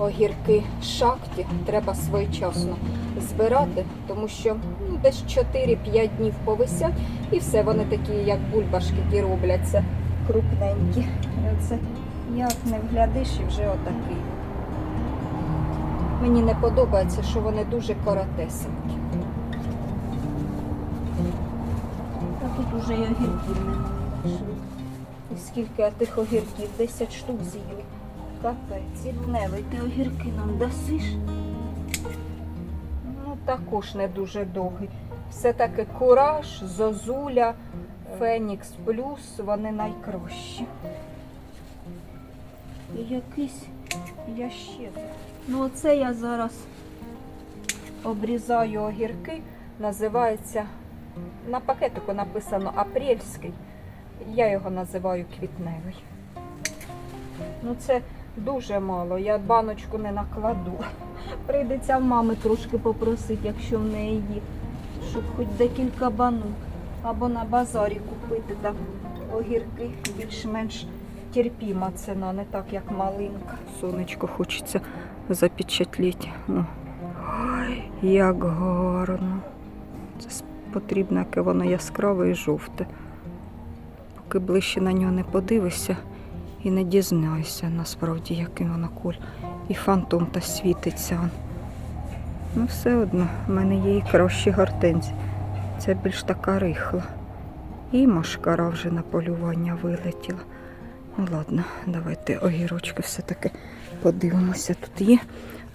огірки шахті треба своєчасно збирати, тому що ну, десь 4-5 днів повисять і все, вони такі, як бульбашки, ті робляться крупненькі. І Оце як не вглядиш і вже отакий. Мені не подобається, що вони дуже коротесенькі. А тут уже і огірків немає. І скільки тих огірків? 10 штук з'їли. Капець, Ірневий, ти огірки нам дасиш? Ну, також не дуже довгий. Все-таки кураж, зозуля, Фенікс плюс, вони найкращі. І якийсь ящик. Ну, оце я зараз обрізаю огірки. Називається, на пакетику написано апрельський. Я його називаю квітневий. Ну, це дуже мало. Я баночку не накладу. Прийдеться в мами трошки попросити, якщо в неї є, щоб хоч декілька банок. Або на базарі купити там огірки більш-менш терпіма ціна, не так як малинка. Сонечко хочеться запечатліти. Ну. Ой, як гарно. Це потрібно, яке воно яскраве і жовте. Поки ближче на нього не подивишся і не дізнаєшся насправді, який воно коль. І фантом та світиться. Ну, все одно, в мене є і кращі гортензії. Це більш така рихла. І машкара вже на полювання вилетіла. Ну ладно, давайте огірочки все-таки подивимося. Тут є.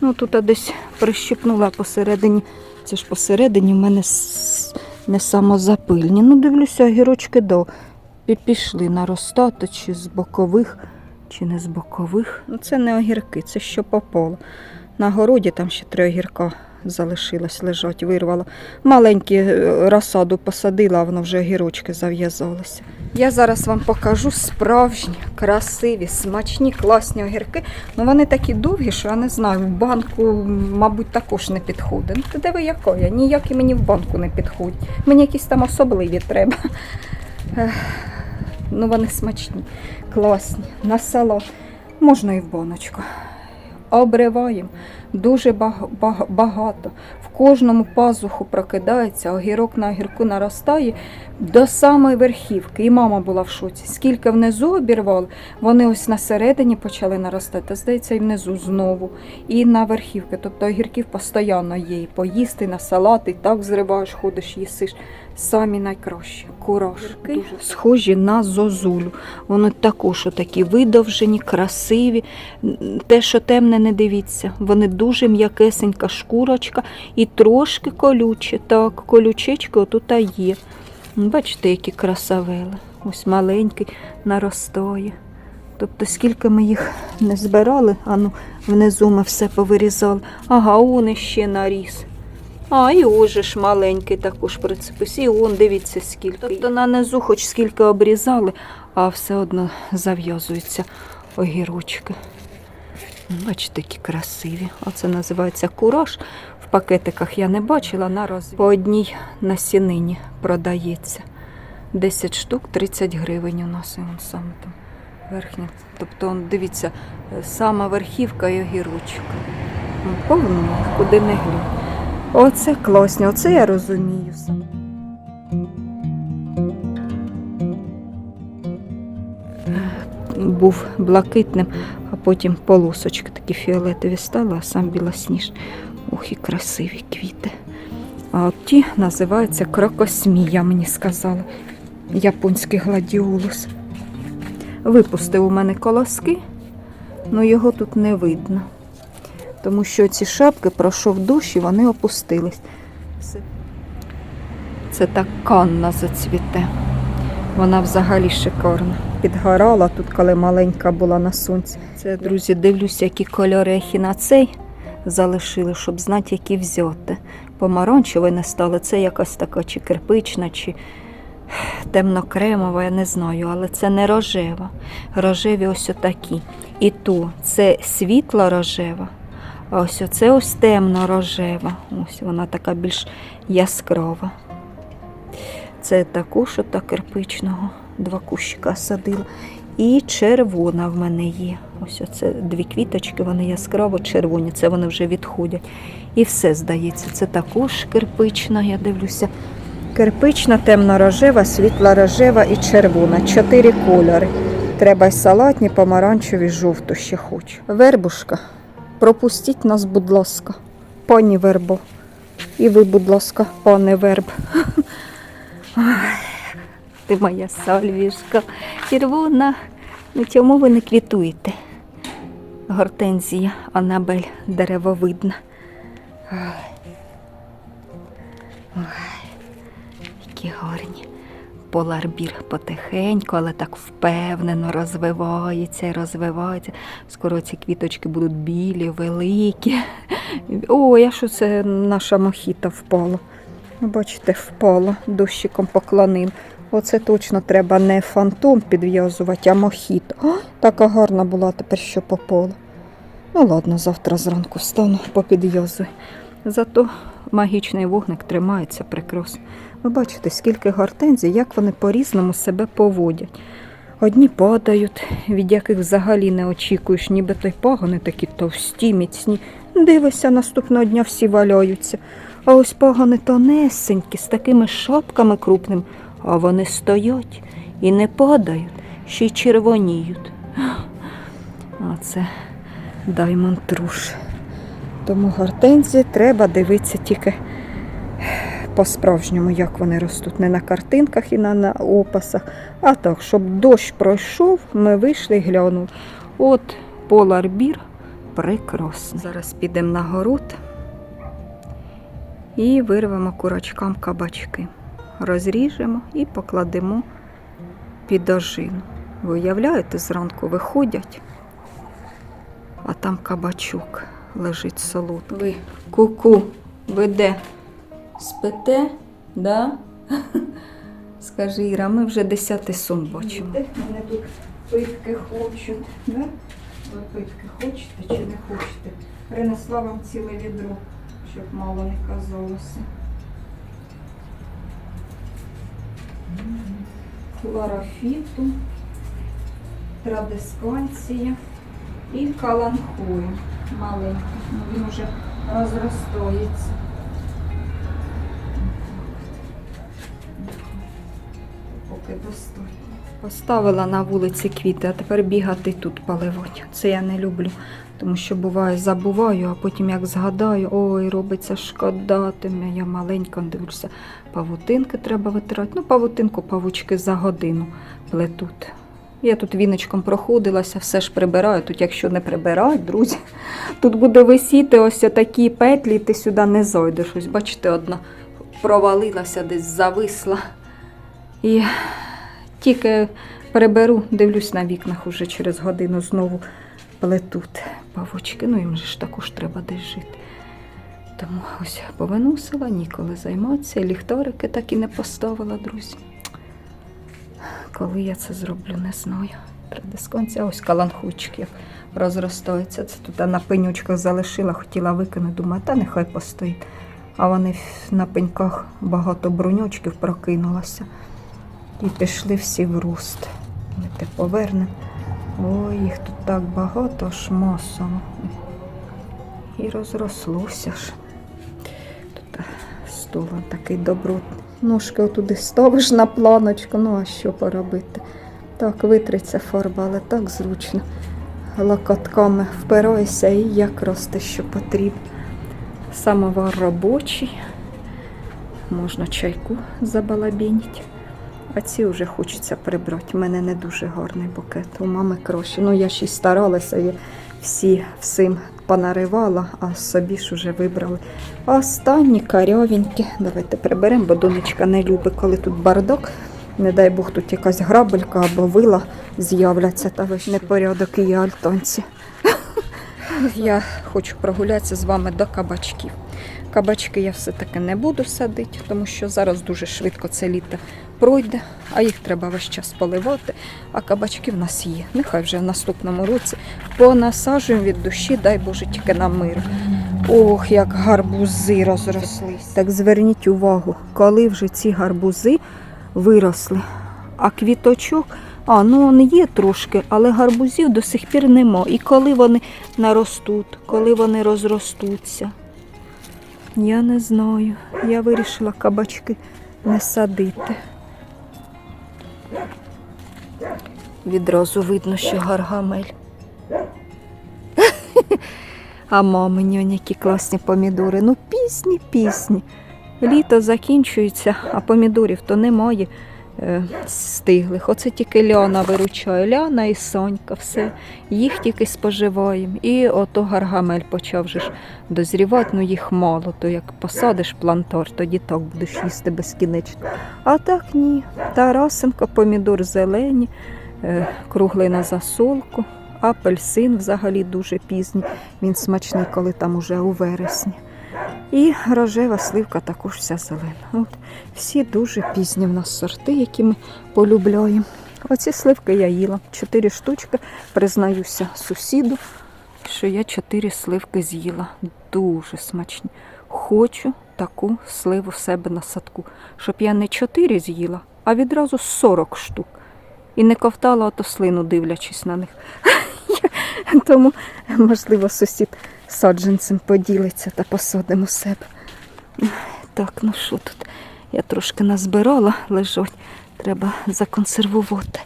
Ну тут я десь прищипнула посередині. Це ж посередині в мене не самозапильні. Ну, дивлюся, огірочки до пішли наростати, чи з бокових, чи не з бокових. Ну це не огірки, це що попало. На городі там ще три огірка залишилось лежать, вирвала. Маленькі е, розсаду посадила, а воно вже огірочки зав'язалося. Я зараз вам покажу справжні, красиві, смачні, класні огірки. Ну вони такі довгі, що я не знаю, в банку, мабуть, також не підходить. Ну, ти диви, яка я, ніякі мені в банку не підходять. Мені якісь там особливі треба. Ну, вони смачні, класні. На село можна і в баночку. Обриваємо дуже бага- бага- багато. В кожному пазуху прокидається, огірок на огірку наростає до самої верхівки. І мама була в шоці. Скільки внизу обірвали, вони ось на середині почали наростати, здається, і внизу знову. І на верхівки. Тобто огірків постійно є. І поїсти на салати, і так зриваєш, ходиш, їсиш. Самі найкращі. Кураж. Схожі на зозулю. Вони також такі видовжені, красиві. Те, що темне, не дивіться. Вони дуже м'якесенька шкурочка і трошки колючі. Так, колючечки отут є. Бачите, які красавели. Ось маленький наростає. Тобто, скільки ми їх не збирали, а ну, внизу ми все повирізали. Ага, он ще наріс. А, і ж маленький також прицепився. І он, дивіться, скільки. Тобто на низу хоч скільки обрізали, а все одно зав'язуються огірочки. Бачите, які красиві. Оце називається кураж. В пакетиках я не бачила на розвід. По одній насінині продається. 10 штук 30 гривень у нас і он саме там верхня. Тобто, он, дивіться, е, сама верхівка і огірочок. Он Повно, куди не глянь. Оце класно, оце я розумію. Був блакитним, а потім полосочки такі фіолетові стали, а сам білосніж. Ох, і красиві квіти. А от ті називаються крокосмія, мені сказали. Японський гладіолус. Випустив у мене колоски, але його тут не видно. Тому що ці шапки пройшов дощ і вони опустились. Це- так канна зацвіте. Вона взагалі шикарна. Підгорала тут, коли маленька була на сонці. Це, друзі, дивлюся, які кольори цей залишили, щоб знати, які взяти. Помаранчевий не стали. Це якась така чи кирпична, чи темнокремова, я не знаю, але це не рожева. Рожеві ось отакі. І ту це світло рожева. Ось оце ось темно рожева. Ось вона така більш яскрава. Це також ота кирпичного. Два кущика садила. і червона в мене є. Ось оце дві квіточки, вони яскраво червоні, це вони вже відходять. І все здається, це також кирпична, я дивлюся. Кирпична, темно-рожева, світло-рожева і червона. Чотири кольори. Треба й салатні, помаранчеві, жовту ще хочу. Вербушка, пропустіть нас, будь ласка, пані Вербо. І ви, будь ласка, пане Верб. Ти моя сальвішка червона. Ну чому ви не квітуєте? Гортензія, Анабель деревовидна. Ой. Які гарні. Поларбір потихеньку, але так впевнено розвивається і розвивається. Скоро ці квіточки будуть білі, великі. Ой, а що це наша мохіта впала? Ну, Бачите, впала, дощиком поклонив. Оце точно треба не фантом підв'язувати, а мохіто. О, така гарна була тепер, що попала. Ну ладно, завтра зранку встану, попідв'язую. Зато магічний вогник тримається прекрасно. Ви бачите, скільки гортензій, як вони по-різному себе поводять. Одні падають, від яких взагалі не очікуєш, ніби той пагони такі товсті, міцні. Дивишся, наступного дня всі валяються. А ось пагони тонесенькі, з такими шапками крупними, а вони стоять і не падають, ще й червоніють. А це Даймонд Руш. Тому гортензії треба дивитися тільки по-справжньому, як вони ростуть. Не на картинках і на, на описах, а так, щоб дощ пройшов, ми вийшли і глянули. От поларбір прекрасний. Зараз підемо на город і вирвемо курочкам кабачки. Розріжемо і покладемо під ожину. Ви уявляєте, зранку виходять, а там кабачок лежить солодкий. Ви ку-ку, ви де? Спите, да? Скажи, Іра, ми вже десятий сон бачимо. Мене тут питки хочуть. Да? Ви питки хочете чи не хочете? Принесла вам ціле відро, щоб мало не казалося. Хлорофіту, традисканція і каланхою маленький. Ну, він вже розростається. Достатньо. Поставила на вулиці квіти, а тепер бігати тут поливати. Це я не люблю, тому що буває забуваю, а потім як згадаю, ой, робиться шкода, тим я маленька дивлюся. Павутинки треба витирати. Ну, павутинку, павучки за годину плетуть. Я тут віночком проходилася, все ж прибираю. Тут, якщо не прибирають, друзі, тут буде висіти ось такі петлі, ти сюди не зайдеш. Ось, бачите, одна провалилася, десь зависла. І тільки приберу, дивлюсь на вікнах уже через годину знову плетуть павучки. Ну їм же ж також треба десь жити. Тому ось повиносила, ніколи займатися. Ліхторики так і не поставила, друзі. Коли я це зроблю, не знаю. Традисконці, а ось каланхучки як розростаються. Це тут на пенючках залишила, хотіла викинути, думаю, та нехай постоїть. А вони на пеньках багато бруньочків прокинулося. І пішли всі в руст. Ми те повернемо. Ой, їх тут так багато масово. І розрослося ж. Тут а, стол такий добротний. Ножки отуди ставиш на планочку, ну а що поробити? Так, витриться фарба, але так зручно. Локотками впирайся і як росте, що потрібно. Самовар робочий. Можна чайку забалабінити. А ці вже хочеться прибрати. У мене не дуже гарний букет. У мами краще. Ну, я ще й старалася, я всі всім понаривала, а собі ж уже вибрали. Останні карьовенькі. Давайте приберемо, бо донечка не любить, коли тут бардак. Не дай Бог, тут якась грабелька або вила з'являться, та ви непорядок і альтонці. Я хочу прогулятися з вами до кабачків. Кабачки я все-таки не буду садити, тому що зараз дуже швидко це літо пройде, а їх треба весь час поливати. А кабачки в нас є. Нехай вже в наступному році понасаджуємо від душі, дай Боже, тільки на мир. Ох, як гарбузи розрослись. Так зверніть увагу, коли вже ці гарбузи виросли, а квіточок А, ну он є трошки, але гарбузів до сих пір нема. І коли вони наростуть, коли вони розростуться. Я не знаю. Я вирішила кабачки не садити. Відразу видно, що гаргамель. А мамині, он які класні помідори. Ну, пісні, пісні. Літо закінчується, а помідорів то немає стиглих. Оце тільки Ляна виручає. Ляна і Сонька, все. Їх тільки споживаємо. І ото гаргамель почав же ж дозрівати, ну їх мало. То як посадиш плантар, тоді так будеш їсти безкінечно. А так ні. Тарасенко, помідор зелені, е, круглий на засолку. Апельсин взагалі дуже пізній. Він смачний, коли там уже у вересні. І рожева сливка також вся зелена. От всі дуже пізні в нас сорти, які ми полюбляємо. Оці сливки я їла. Чотири штучки, признаюся сусіду, що я чотири сливки з'їла. Дуже смачні. Хочу таку сливу себе на садку, щоб я не чотири з'їла, а відразу 40 штук. І не ковтала ото слину, дивлячись на них. Тому, можливо, сусід саджанцем поділиться та посадимо себе. Так, ну що тут? Я трошки назбирала, лежать. Треба законсервувати.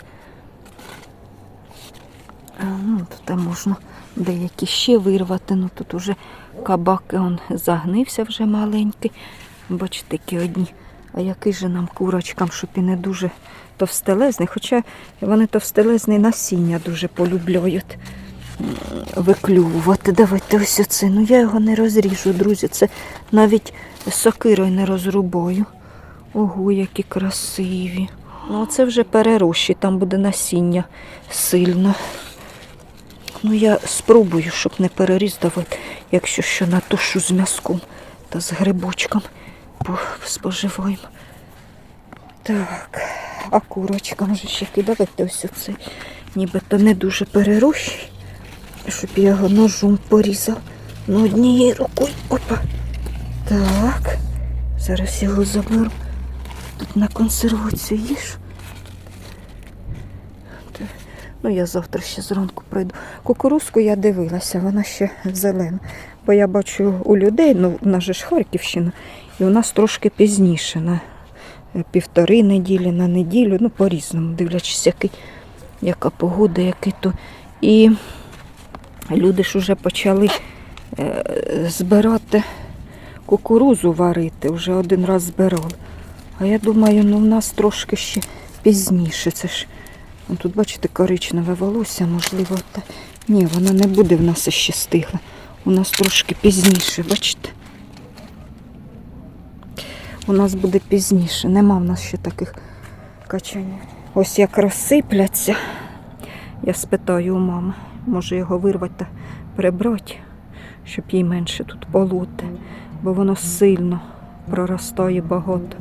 Ну, тут можна деякі ще вирвати. Ну тут уже кабак он загнився вже маленький. Бачите, які одні. А який же нам курочкам, щоб і не дуже товстелезний, хоча вони товстелезний насіння дуже полюбляють виклювати. Давайте ось оце. Ну я його не розріжу, друзі. Це навіть сокирою не розрубаю. Ого, які красиві. Ну, це вже перерощі, там буде насіння сильно. Ну, я спробую, щоб не переріздавати, якщо що на тушу з м'язком та з грибочком по- споживаємо. Так, а курочкам же ще кидати ось оце. Нібито не дуже перерощий, щоб я його ножом порізав. Ну, однією рукою. Опа. Так. Зараз його заберу. Тут на консервацію їж. Ну, я завтра ще зранку пройду. Кукурузку я дивилася, вона ще зелена. Бо я бачу у людей, ну, в нас же ж Харківщина, і у нас трошки пізніше, на е, півтори неділі, на неділю, ну, по-різному, дивлячись, який, яка погода, який то. І люди ж вже почали е, збирати кукурузу варити, вже один раз збирали. А я думаю, ну в нас трошки ще пізніше. Це ж ну, тут, бачите, коричневе волосся, можливо, та... ні, воно не буде в нас ще стигле. У нас трошки пізніше, бачите? У нас буде пізніше. Нема в нас ще таких качань. Ось як розсипляться. Я спитаю у мами, може його вирвати та прибрати, щоб їй менше тут полоти, бо воно сильно проростає багато,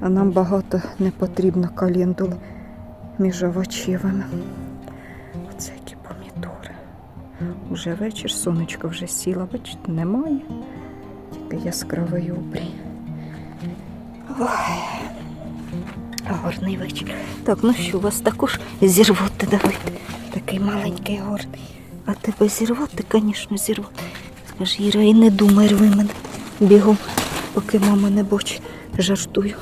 а нам багато не потрібно календули між овочевими. Оце які помідори. Уже вечір, сонечко вже сіла, бачите, немає. Тільки яскравий обрій. Ой. Гарний вечір. Так, ну що, вас також зірвати давайте. Такий маленький гарний. А тебе зірвати, звісно, зірвати. Скажи, Іра, і не думай рви мене. Бігом, поки мама не бачить. Жартую.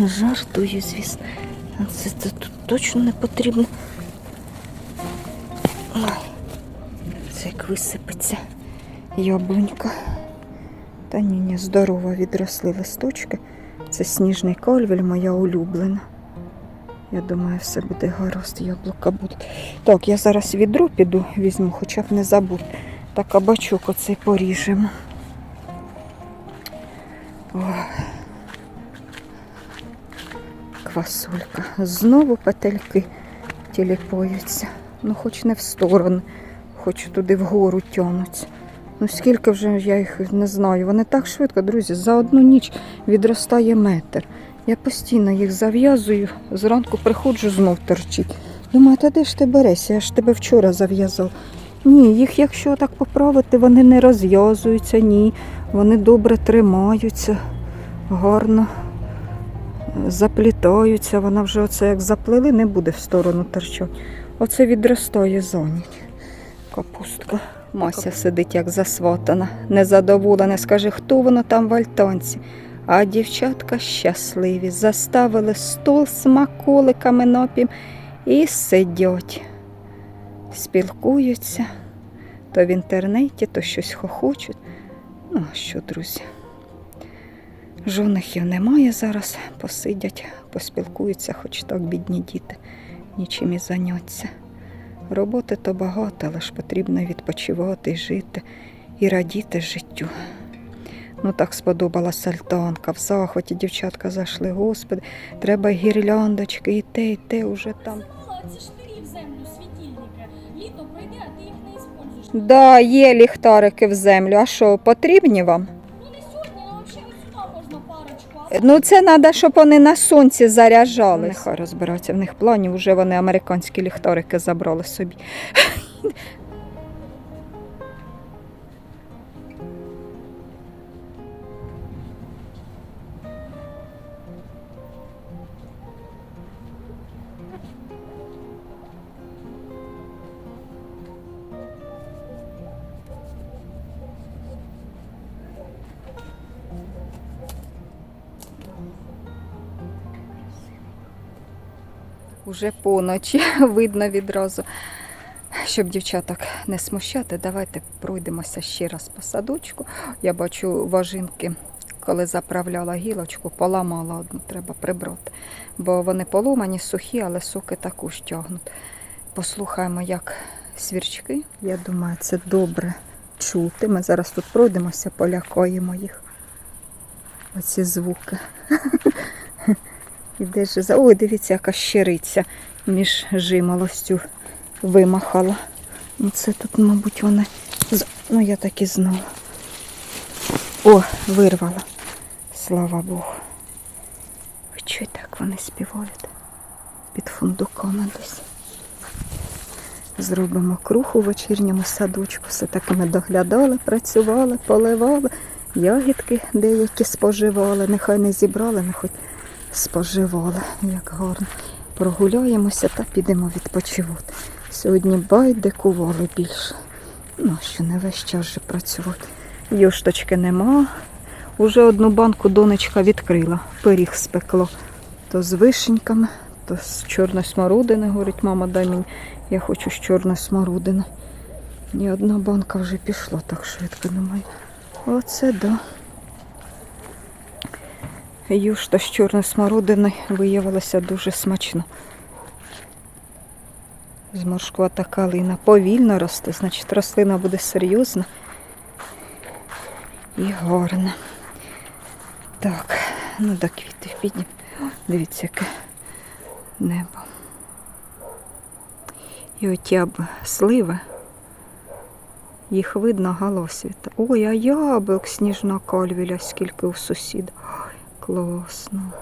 Жартую, звісно. Це, це тут точно не потрібно. Ой, це як висипеться яблунька. Та ні, ні, здорово відросли листочки. Це сніжний кольвель, моя улюблена. Я думаю, все буде гаразд, яблука будуть. Так, я зараз відро піду, візьму, хоча б не забудь. Та кабачок оцей поріжемо. О. Квасолька. Знову петельки тіліпаються. Ну, хоч не в сторону, хоч туди вгору тянуться. Ну скільки вже я їх не знаю. Вони так швидко, друзі, за одну ніч відростає метр. Я постійно їх зав'язую, зранку приходжу, знов торчить. Думаю, та де ж ти берешся? Я ж тебе вчора зав'язав. Ні, їх, якщо так поправити, вони не розв'язуються, ні. Вони добре тримаються, гарно заплітаються, вона вже оце як заплели, не буде в сторону торчати. Оце відростає зонять. Капустка. Мася сидить як засватана, незадоволена, скаже, хто воно там в альтанці. А дівчатка щасливі, заставили стол смаколиками напім і сидять, спілкуються, то в інтернеті, то щось хохочуть. Ну, що, друзі? Жонихів немає зараз, посидять, поспілкуються, хоч так бідні діти, нічим і заняться. Роботи то багато, але ж потрібно відпочивати, жити і радіти життю. Ну так сподобалась альтанка, в захваті дівчатка зайшли, господи, треба гірляндочки, і те, і те уже там. Ці штирі в землю, світильники. Літо пройде, а ти їх не используєш. Да, є ліхтарики в землю. А що, потрібні вам? Ну, це треба, щоб вони на сонці заряджали. Нехай розбираються, в них планів вже вони американські ліхтарики забрали собі. Уже поночі видно відразу. Щоб дівчаток не смущати, давайте пройдемося ще раз по садочку. Я бачу важинки, коли заправляла гілочку, поламала одну, треба прибрати. Бо вони поломані, сухі, але соки також тягнуть. Послухаємо, як свірчки. Я думаю, це добре чути. Ми зараз тут пройдемося, полякаємо їх. Оці звуки. І де ж за. Ой, дивіться, яка щириця між жимолостю вимахала. Ну це тут, мабуть, вона. Ну, я так і знала. О, вирвала. Слава Богу. Чуєте, як вони співають? Під фундуками десь. Зробимо круг у вечірньому садочку. Все таки ми доглядали, працювали, поливали. Ягідки деякі споживали. Нехай не зібрали, не хоч споживали, як гарно. Прогуляємося та підемо відпочивати. Сьогодні байдикували більше. Ну, що не весь час же працювати. Юшточки нема. Уже одну банку донечка відкрила, пиріг спекло. То з вишеньками, то з чорної смородини. Говорить, мама, дай мені, я хочу з чорної смородини. І одна банка вже пішла так швидко, думаю. Оце да. Юшта з чорної смородини виявилася дуже смачно. Зморшкувата калина повільно росте, значить рослина буде серйозна і гарна. Так, ну до квітів підіймо. Дивіться, яке небо. І оті сливи. Їх видно галосвіта. Ой, а яблук сніжна кальвіля, скільки у сусіда. Класно.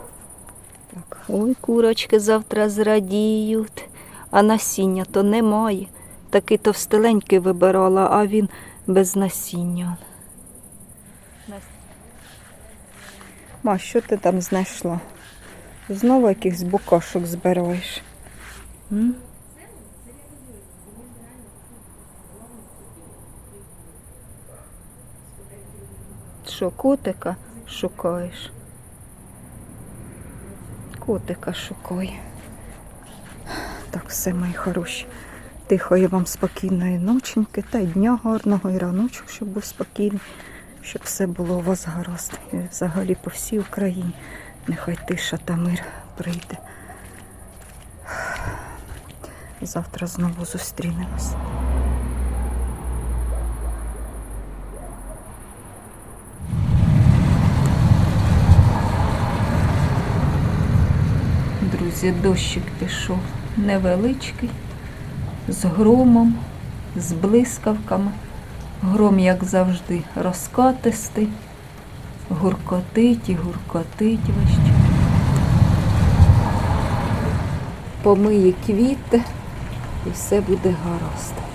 Так. Ой, курочки завтра зрадіють, а насіння то немає. Такий товстеленький вибирала, а він без насіння. Ма, що ти там знайшла? Знову якихось букашок збираєш. М? Що, котика шукаєш? Котика шукай. Так, все, мої хороші. Тихої вам спокійної ноченьки та й дня гарного, і раночок, щоб був спокійний, щоб все було у вас гаразд. І взагалі по всій Україні. Нехай тиша та мир прийде. Завтра знову зустрінемось. Друзі, дощик пішов невеличкий, з громом, з блискавками. Гром, як завжди, розкатистий, гуркотить і гуркотить вище. Помиє квіти і все буде гаразд.